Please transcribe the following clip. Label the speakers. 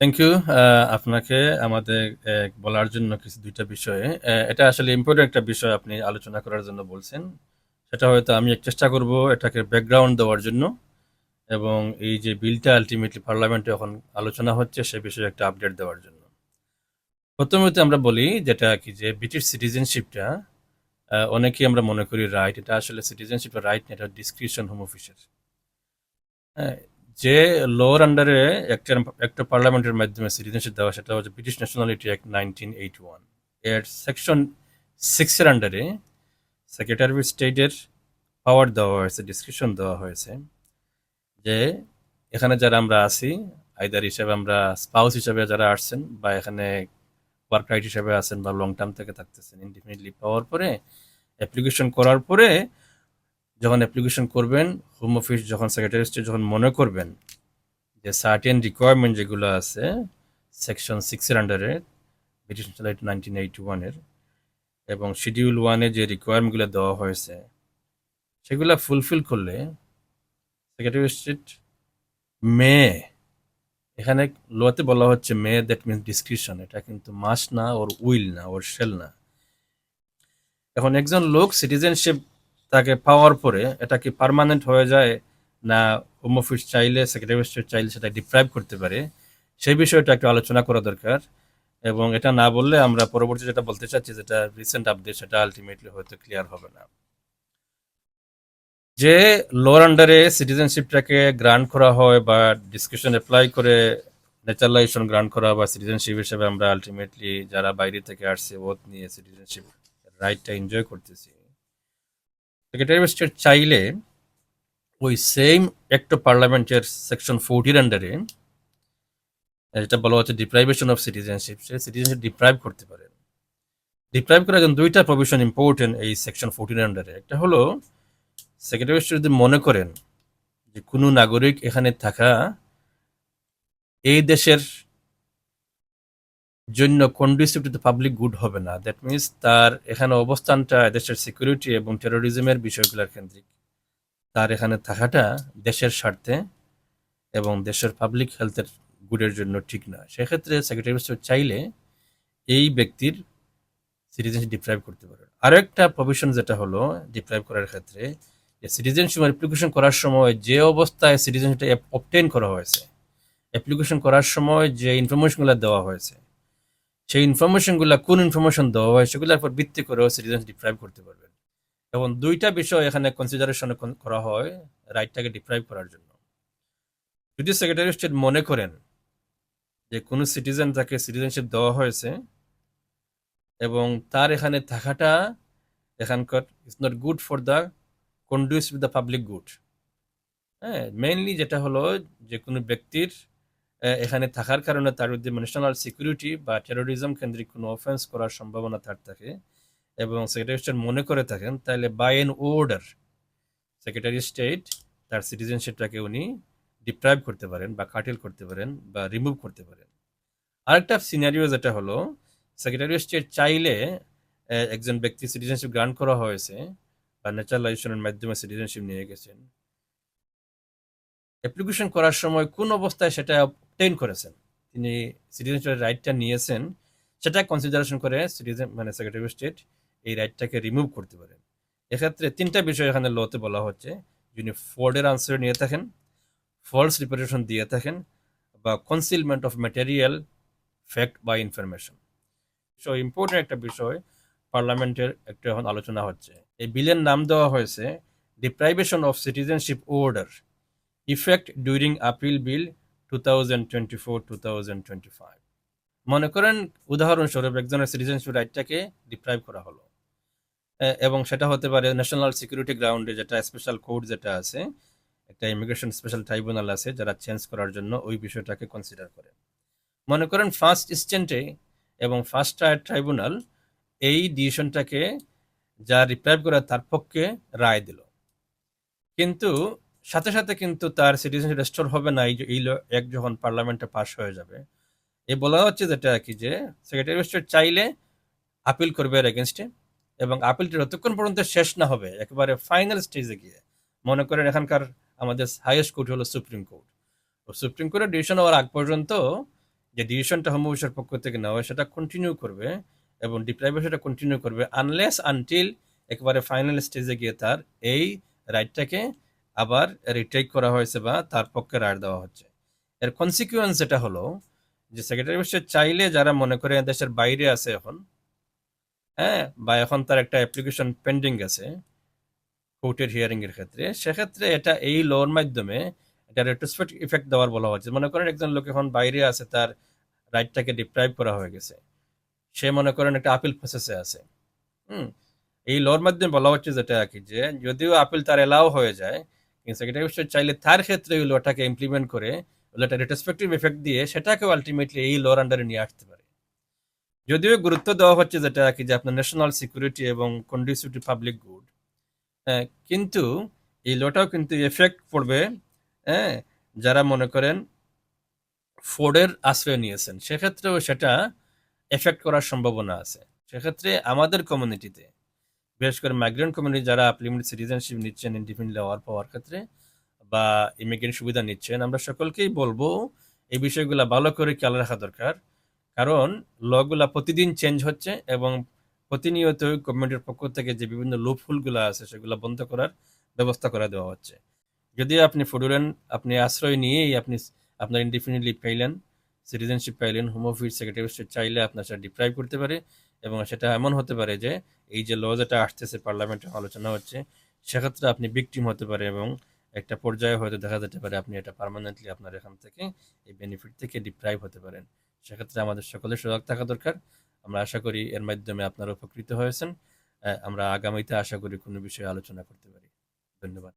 Speaker 1: Thank you আপনাকে আমাদের বলার জন্য কিছু দুইটা বিষয়ে। এটা আসলে ইম্পর্টেন্ট একটা বিষয় আপনি আলোচনা করার জন্য বলছেন। সেটা হয়তো আমি এক চেষ্টা করব এটাকে ব্যাকগ্রাউন্ড দেওয়ার জন্য। এবং এই যে বিলটা আলটিমেটলি পার্লামেন্টে এখন আলোচনা হচ্ছে সে বিষয়ে একটা আপডেট দেওয়ার জন্য। প্রথমত আমরা বলি যেটা কি যে ব্রিটিশ সিটিজেনশিপটা অনেকেই আমরা মনে করি রাইট এটা আসলে সিটিজেনশিপ রাইট না এটা ডিসক্রিপশন হোম অফিসের হ্যাঁ, যে লোর আন্ডারে একটা একটা পার্লামেন্টের মাধ্যমে সিটিজেনশিপ দেওয়া, সেটা হচ্ছে British nationality act nineteen eighty ওয়ানের সেকশন সিক্সের আন্ডারে সেক্রেটারি অফ স্টেটের পাওয়ার দেওয়া হয়েছে ডিসক্রিপশন দেওয়া হয়েছে যে এখানে যারা আমরা আছি আইদার হিসাবে আমরা স্পাউস হিসাবে যারা আসছেন বা এখানে ওয়ার্ক রাইট হিসাবে আছেন বা লং টার্ম থেকে থাকতেছেন ইনডিফিনিটলি পাওয়ার পরে অ্যাপ্লিকেশন করার পরে যখন অ্যাপ্লিকেশন করবেন হোম অফিস যখন সেক্রেটারি স্টেট যখন মনে করবেন যে সার্টেন রিকোয়ারমেন্ট যেগুলো আছে সেকশন সিক্সের আন্ডারে ব্রিটিশ ন্যাশনালিটি নাইনটিন এইটি ওয়ানের এবং শিডিউল ওয়ানে যে রিকোয়ারমেন্টগুলো দেওয়া হয়েছে, সেগুলো ফুলফিল করলে সেক্রেটারি স্টেট মে, এখানে লোতে বলা হচ্ছে মে দ্যাট মিনস ডিসক্রিপশন এটা কিন্তু মাস না ওর উইল না ওর শেল না। এখন একজন লোক সিটিজেনশিপ তাকে পাওয়ার পরে এটা কি পার্মানেন্ট হয়ে যায় না হোম অফিস চাইলে সেক্রেটারি স্টেট চাইলে সেটা ডিপ্রাইভ করতে পারে? সেই বিষয়টা একটু আলোচনা করা দরকার। এবং এটা না বললে আমরা পরবর্তী যেটা বলতে চাচ্ছি, যেটা রিসেন্ট আপডেট সেটা আলটিমেটলি হয়তো ক্লিয়ার হবে না। যে লোর আন্ডারে সিটিজেনশিপটাকে গ্রান্ট করা হয় বা ডিসক্রিপশন অ্যাপ্লাই করে ন্যাচারালাইজেশন গ্রান্ট করা বা সিটিজেনশিপ হিসেবে আমরা আলটিমেটলি যারা বাইরে থেকে আসছে ওত নিয়ে সিটিজেনশিপ রাইটটা এনজয় করতেছি। সেক্রেটারি অফ স্টেট চাইলে ওই সেম অ্যাক্ট অফ পার্লামেন্টের সেকশন ফোরটির আন্ডারে যেটা বলা হচ্ছে ডিপ্রাইভেশন অফ সিটিজেনশিপ সে সিটিজেনশিপ ডিপ্রাইভ করতে পারেন ডিপ্রাইভ করার জন্য দুইটা প্রভিশন ইম্পর্টেন্ট এই সেকশন ফোরটিন আন্ডারে একটা হলো সেক্রেটারি অফ স্টেট যদি মনে করেন যে কোনো নাগরিক এখানে থাকা, এই দেশের জন্য conducive to the public good হবে না। দ্যাট মিনস তার এখানে অবস্থানটা দেশের সিকিউরিটি এবং টেরোরিজমের বিষয়গুলোর কেন্দ্রিক। তার এখানে থাকাটা দেশের স্বার্থে এবং দেশের পাবলিক হেলথের গুডের জন্য ঠিক না। সেক্ষেত্রে সেক্রেটারি চাইলে এই ব্যক্তির সিটিজেনশিপ ডিপ্রাইভ করতে পারে। আরও একটা প্রভিশন যেটা হলো ডিপ্রাইভ করার ক্ষেত্রে, যে সিটিজেনশিপ অ্যাপ্লিকেশন করার সময় যে অবস্থায় সিটিজেনশিপটা অবটেন করা হয়েছে অ্যাপ্লিকেশন করার সময় যে ইনফরমেশনগুলো দেওয়া হয়েছে সেই ইনফরমেশনগুলো কোন ইনফরমেশন দেওয়া হয় সেগুলোর উপর ভিত্তি করেও সিটিজেন ডিপ্রাইভ করতে পারবেন। এবং দুইটা বিষয় এখানে কনসিডারেশন করা হয় রাইটটাকে ডিপ্রাইভ করার জন্য। যদি সেক্রেটারি স্টেট মনে করেন যে কোনো সিটিজেন তাকে সিটিজেনশিপ দেওয়া হয়েছে এবং তার এখানে থাকাটা এখানকার it's not good for the conducive with the public good হ্যাঁ মেইনলি যেটা হলো যে কোনো ব্যক্তির এখানে থাকার কারণে তার বিরুদ্ধে ন্যাশনাল সিকিউরিটি বা টেরোরিজম কেন্দ্রিক কোনো অফেন্স করার সম্ভাবনা তার থাকে এবং সেক্রেটারি স্টেট মনে করে থাকেন তাহলে by an order secretary state তার সিটিজেনশিপটাকে উনি ডিপ্রাইভ করতে পারেন বা কাটিল করতে পারেন বা রিমুভ করতে পারেন। আরেকটা সিনারিও যেটা হলো সেক্রেটারি স্টেট চাইলে একজন ব্যক্তি সিটিজেনশিপ গ্রান্ট করা হয়েছে বা ন্যাচারালাইজেশনের মাধ্যমে সিটিজেনশিপ নিয়ে গেছেন। অ্যাপ্লিকেশন করার সময় কোন অবস্থায় সেটা অবটেইন করেছেন। তিনি সিটিজেনশিপের রাইটটা নিয়েছেন, সেটা কনসিডারেশন করে সিটিজেন মানে সেক্রেটারি অফ স্টেট এই রাইটটাকে রিমুভ করতে পারেন এক্ষেত্রে তিনটা বিষয় এখানে লতে বলা হচ্ছে। যিনি ফোর্ডের আনসার নিয়ে থাকেন ফলস রিপ্রেজেন্টেশন দিয়ে থাকেন, বা কনসিলমেন্ট অফ ম্যাটেরিয়াল ফ্যাক্ট বা ইনফরমেশন সো ইম্পর্টেন্ট একটা বিষয় পার্লামেন্টের একটা এখন আলোচনা হচ্ছে। এই বিলের নাম দেওয়া হয়েছে deprivation of citizenship order effect during appeal bill two thousand twenty four two thousand twenty five মনে করেন, উদাহরণস্বরূপ একজনের সিটিজেনশিপ রাইটটাকে ডিপ্রাইভ করা হলো। এবং সেটা হতে পারে ন্যাশনাল সিকিউরিটি গ্রাউন্ডে যেটা স্পেশাল কোর্ট যেটা আছে, একটা ইমিগ্রেশন স্পেশাল ট্রাইব্যুনাল আছে, যারা চেঞ্জ করার জন্য ওই বিষয়টাকে কনসিডার করে। মনে করেন ফার্স্ট ইনস্ট্যান্টে এবং ফার্স্ট ট্রায়ার ট্রাইব্যুনাল এই ডিসিশনটাকে যা রিপ্রাইভ করে তার পক্ষে রায় দিল। কিন্তু সাথে সাথে কিন্তু তার সিটিজেনশিপ রেস্টোর হবে না, এই এক যখন পার্লামেন্টে পাস হয়ে যাবে। এ বলা হচ্ছে যেটা কি যে সেক্রেটারি স্টেট চাইলে আপিল করবে এর এগেনস্টে এবং আপিলটি যতক্ষণ পর্যন্ত শেষ না হবে, একেবারে ফাইনাল স্টেজে গিয়ে। মনে করেন এখানকার আমাদের হাইয়েস্ট কোর্ট হলো সুপ্রিম কোর্ট সুপ্রিম কোর্টের ডিসিশন হওয়ার আগ পর্যন্ত যে ডিসিশনটা অফিসের পক্ষ থেকে নেওয়া হয়, সেটা কন্টিনিউ করবে এবং ডিপ্রাইভেশনটা কন্টিনিউ করবে আনলেস আনটিল একেবারে ফাইনাল স্টেজে গিয়ে তার এই রাইটটাকে আবার রিটেক করা হয়েছে বা তার পক্ষে রায় দেওয়া হচ্ছে। এর কনসিকুয়েন্স যেটা হলো, যে সেক্রেটারি অফিসে চাইলে যারা মনে করে দেশের বাইরে আছে এখন হ্যাঁ বা এখন তার একটা অ্যাপ্লিকেশন পেন্ডিং আছে কোর্টের হিয়ারিং এর ক্ষেত্রে, সেক্ষেত্রে এটা এই লোর মাধ্যমে এটা রেট্রোস্পেক্ট ইফেক্ট দেওয়ার বলা হচ্ছে। মনে করেন একজন লোক এখন বাইরে আছে, তার রাইটটাকে ডিপ্রাইভ করা হয়ে গেছে। সে মনে করেন একটা আপিল প্রসেসে আছে। হুম, এই লোর মাধ্যমে বলা হচ্ছে যেটা আর কি, যে যদিও আপিল তার এলাও হয়ে যায় সেক্রেটারি চাইলে তার ক্ষেত্রে ওই লটাকে ইমপ্লিমেন্ট করে ওটা রেট্রোস্পেক্টিভ ইফেক্ট দিয়ে আলটিমেটলি এই লোর আন্ডারে নিয়ে আসতে পারে। যদিও গুরুত্ব দেওয়া হচ্ছে যেটা কি যে আপনার ন্যাশনাল সিকিউরিটি এবং কন্ডিসিভ টু পাবলিক গুড কিন্তু এই লটাও কিন্তু এফেক্ট পড়বে হ্যাঁ যারা মনে করেন ফোর্ডের আশ্রয় নিয়েছেন। সেক্ষেত্রেও সেটা এফেক্ট করার সম্ভাবনা আছে। সেক্ষেত্রে আমাদের কমিউনিটিতে বিশেষ করে মাইগ্রেন্ট কমিউনিটি যারা লিমিটেড সিটিজেনশিপ নিচ্ছেন ইন্ডিপেন্ডেন্ট হওয়ার পাওয়ার ক্ষেত্রে বা ইমিগ্রেন্ট সুবিধা নিচ্ছেন, আমরা সকলকেই বলব এই বিষয়গুলো ভালো করে খেয়াল রাখা দরকার। কারণ লগুলা প্রতিদিন চেঞ্জ হচ্ছে এবং প্রতিনিয়ত গভর্নমেন্টের পক্ষ থেকে যে বিভিন্ন লুপহুলগুলো আছে সেগুলো বন্ধ করার ব্যবস্থা করে দেওয়া হচ্ছে। যদি আপনি ফুডুলেন আপনি আশ্রয় নিয়েই আপনি আপনার ইনডিফিনিটলি পাইলেন সিটিজেনশিপ পাইলেন হোম অফিস সেক্রেটারি চাইলে আপনার সেটা ডিপ্রাইভ করতে পারে। এবং সেটা এমন হতে পারে যে এই যে ল যেটা আসতেছে পার্লামেন্টে আলোচনা হচ্ছে, সেক্ষেত্রে আপনি বিক্টিম হতে পারে এবং একটা পর্যায়ে হয়তো দেখা যেতে পারে আপনি এটা পার্মানেন্টলি আপনার এখান থেকে এই বেনিফিট থেকে ডিপ্রাইভ হতে পারেন। সেক্ষেত্রে আমাদের সকলের সজাগ থাকা দরকার। আমরা আশা করি এর মাধ্যমে আপনারা উপকৃত হয়েছেন। আমরা আগামীতে আশা করি কোনো বিষয়ে আলোচনা করতে পারি। ধন্যবাদ।